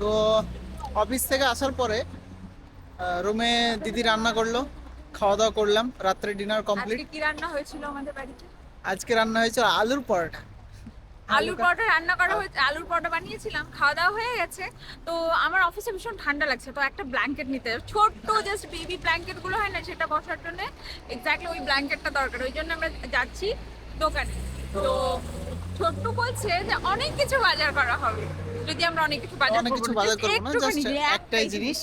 তো অফিস থেকে আসার পরে রুমে দিদি রান্না করল খাওয়া দাওয়া করলাম রাত্রে ডিনার কমপ্লিট কি রান্না হয়েছিল আমাদের বাড়িতে? আজকে রান্না হয়েছে আলুর পরোটা। আলুর পরোটা রান্না করা হয়েছে আলুর পরোটা বানিয়েছিলাম খাওয়া দাওয়া হয়ে গেছে। তো আমার অফিসে ভীষণ ঠান্ডা লাগছে তো একটা ব্ল্যাঙ্কেট নিতে। ছোট্ট জাস্ট বেবি ব্ল্যাঙ্কেটগুলো হয় না সেটা বসার জন্য এক্স্যাক্টলি ওই ব্ল্যাঙ্কেটটা দরকার ওই জন্য আমরা যাচ্ছি দোকানে। তো ছোট্ট বলছে যে অনেক কিছু বাজার করা হবে। যদি আমরা অনেক কিছু বাজার অনেক কিছু বাজার করব না জাস্ট একটাই জিনিস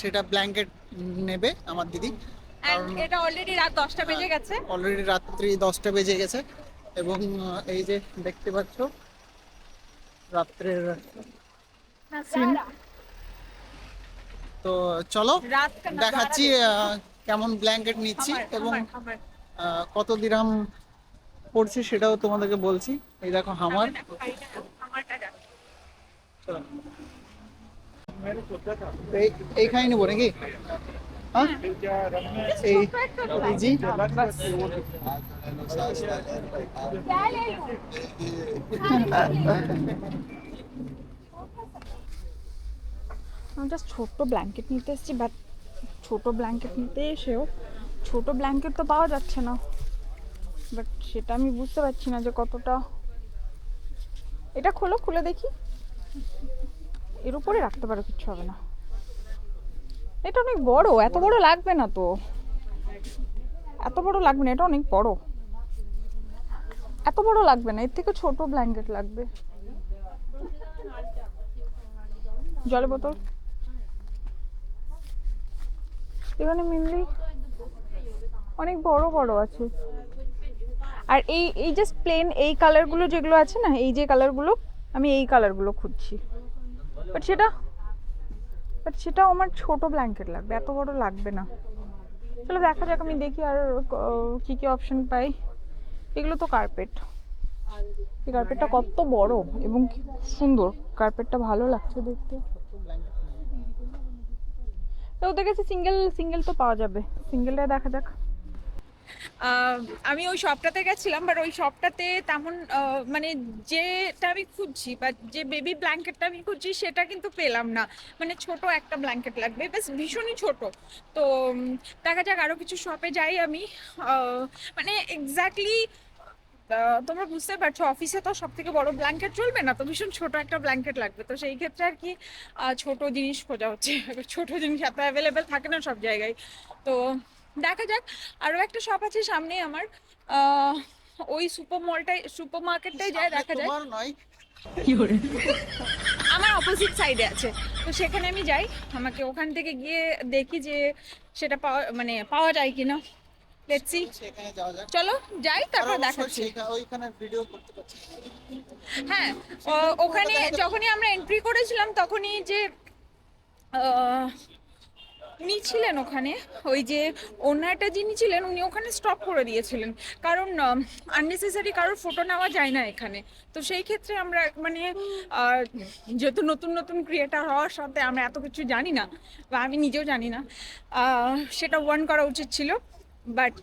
সেটা ব্ল্যাঙ্কেট নেবে আমার দিদি। এটা অলরেডি রাত 10টা বেজে হ্যাঁ, গেছে। অলরেডি রাত্রি 10টা বেজে গেছে। এবং এই যে দেখতে পাচ্ছ রাত্রের তো চলো দেখাচ্ছি কেমন ব্ল্যাঙ্কেট নিচ্ছি এবং কত দিরাম পড়ছে সেটাও তোমাদেরকে বলছি। এই দেখো হামার এইখানে নেব নাকি? ব্ল্যাঙ্কেট নিতে এসেছি বাট ছোট ব্ল্যাঙ্কেট নিতে এসেও ছোট ব্ল্যাঙ্কেট তো পাওয়া যাচ্ছে না। বাট সেটা আমি বুঝতে পারছি না যে কতটা এটা খোলো, খুলে দেখি। এর উপরে রাখতে পারো, কিচ্ছু হবে না। এটা অনেক বড়, এত বড় লাগবে না তো। এত বড় লাগবে না, এটা অনেক বড়। এত বড় লাগবে না, এর থেকে ছোট ব্ল্যাঙ্কেট লাগবে। জলের বোতল। এখানে মেনলি অনেক বড় বড় আছে। আর এই এই জাস্ট প্লেন এই কালারগুলো যেগুলো আছে না, এই যে কালারগুলো আমি এই কালারগুলো খুঁজছি। বাট সেটা বাট সেটাও আমার ছোট ব্ল্যাঙ্কেট লাগবে, এত বড় লাগবে না। চলো দেখা যাক, আমি দেখি আর কি কি অপশন পাই। এগুলো তো কার্পেট এই কার্পেটটা কত বড় এবং সুন্দর। কার্পেটটা ভালো লাগছে দেখতে। তো ওদের কাছে সিঙ্গেল সিঙ্গেল তো পাওয়া যাবে। সিঙ্গেলটা দেখা যাক। আমি ওই শপটাতে গেছিলাম বাট ওই শপটাতে তেমন মানে যেটা আমি খুঁজছি বা যে বেবি ব্ল্যাঙ্কেটটা আমি খুঁজছি সেটা কিন্তু পেলাম না। মানে ছোট একটা ব্ল্যাঙ্কেট লাগবে বেশ ভীষণই ছোট। তো দেখা যাক আরও কিছু শপে যাই আমি। মানে এক্স্যাক্টলি তোমরা বুঝতে পারছ অফিসে তো সব থেকে বড় ব্ল্যাঙ্কেট চলবে না, তো ভীষণ ছোট একটা ব্ল্যাঙ্কেট লাগবে। তো সেই ক্ষেত্রে আর কি ছোট জিনিস খোঁজা হচ্ছে। ছোট জিনিস এত অ্যাভেলেবেল থাকে না সব জায়গায়। তো দেখা যাক। আরও একটা শপ আছে সামনে আমার। ওই সুপার মলটাই সুপার মার্কেটটাই যায় দেখা যায় তোমার নয়। আমার অপোজিট সাইডে আছে। তো সেখানে আমি যাই। আমাকে ওখান থেকে গিয়ে দেখি যে সেটা পাওয়া মানে পাওয়া যায় কিনা। লেটস সি সেখানে যাওয়া যাক। চলো যাই তারপর দেখাচ্ছি। ওইখানে ভিডিও করতে পারছি। হ্যাঁ ও- ওখানে যখনই আমরা এন্ট্রি করেছিলাম তখনই যে ছিলেন ওখানে। ওই যে ওনারটা যিনি ছিলেন, উনি ওখানে স্টপ করে দিয়েছিলেন। কারণ আননেসেসারি কারোর ফটো নেওয়া যায় না এখানে। তো সেই ক্ষেত্রে আমরা মানে যেহেতু নতুন নতুন ক্রিয়েটার হওয়ার সাথে আমরা এত কিছু জানি না, বা আমি নিজেও জানি না সেটা ওয়ার্ন করা উচিত ছিল। বাট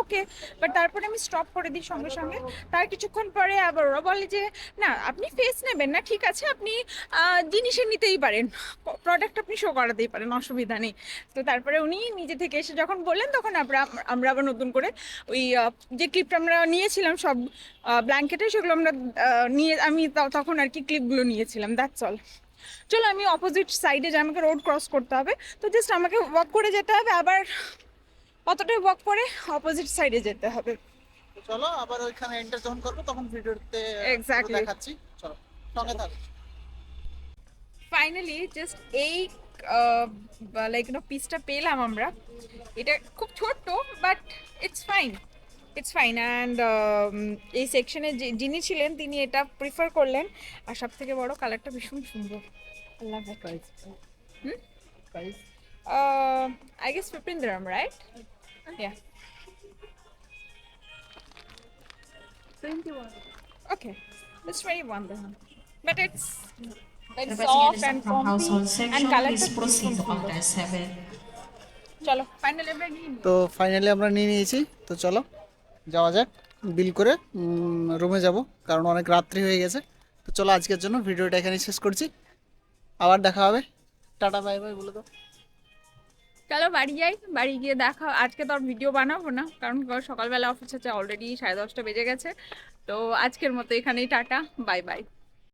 ওকে বাট তারপরে আমি স্টপ করে দিই সঙ্গে সঙ্গে। তার কিছুক্ষণ পরে আবার ওরা বলে যে, না, আপনি ফেস নেবেন না, ঠিক আছে, আপনি জিনিসে নিতেই পারেন। প্রোডাক্ট আপনি শো করাতেই পারেন, অসুবিধা নেই। তো তারপরে উনি নিজে থেকে এসে যখন বললেন, তখন আমরা আমরা আবার নতুন করে ওই যে ক্লিপটা আমরা নিয়েছিলাম সব ব্ল্যাঙ্কেটে সেগুলো আমরা নিয়ে, আমি তখন আর কি ক্লিপগুলো নিয়েছিলাম দ্যাটস অল চলো, আমি অপোজিট সাইডে যে আমাকে রোড ক্রস করতে হবে। তো জাস্ট আমাকে ওয়াক করে যেতে হবে, আবার অতটাই ওয়াক করে অপোজিট সাইডে যেতে হবে। তো চলো আবার ওইখানে এন্টার যখন করব তখন ভিডিওতে Exactly. দেখাচ্ছি। চলো সঙ্গে থাকো। ফাইনালি জাস্ট এই লাইক নো পিসটা পেলাম আমরা। এটা খুব ছোট্ট but it's fine it's fine and এই সেকশনে যিনি ছিলেন তিনি এটা প্রিফার করলেন। আর সব থেকে বড় কালারটা ভীষণ সুন্দর। আল্লাহ হুম? I guess fifteen dirham right Yeah. 21. Okay. It's 21 then. But it's very soft and from household comfy and section, color please proceed on their seven. চলো ফাইনালি আমরা নিয়ে নিই। তো ফাইনালি আমরা নিয়ে নিয়েছি তো চলো যাওয়া যাক বিল করে রুমে যাব কারণ অনেক রাত্রি হয়ে গেছে তো চলো আজকের জন্য ভিডিওটা এখানে শেষ করছি আবার দেখা হবে টাটা বাই বাই বলে দাও চলো বাড়ি যাই, বাড়ি গিয়ে দেখা, আজকে তো আর ভিডিও বানাবো না, কারণ সকালবেলা অফিস আছে অলরেডি সাড়ে দশটা বেজে গেছে। তো আজকের মতো এখানেই টাটা বাই বাই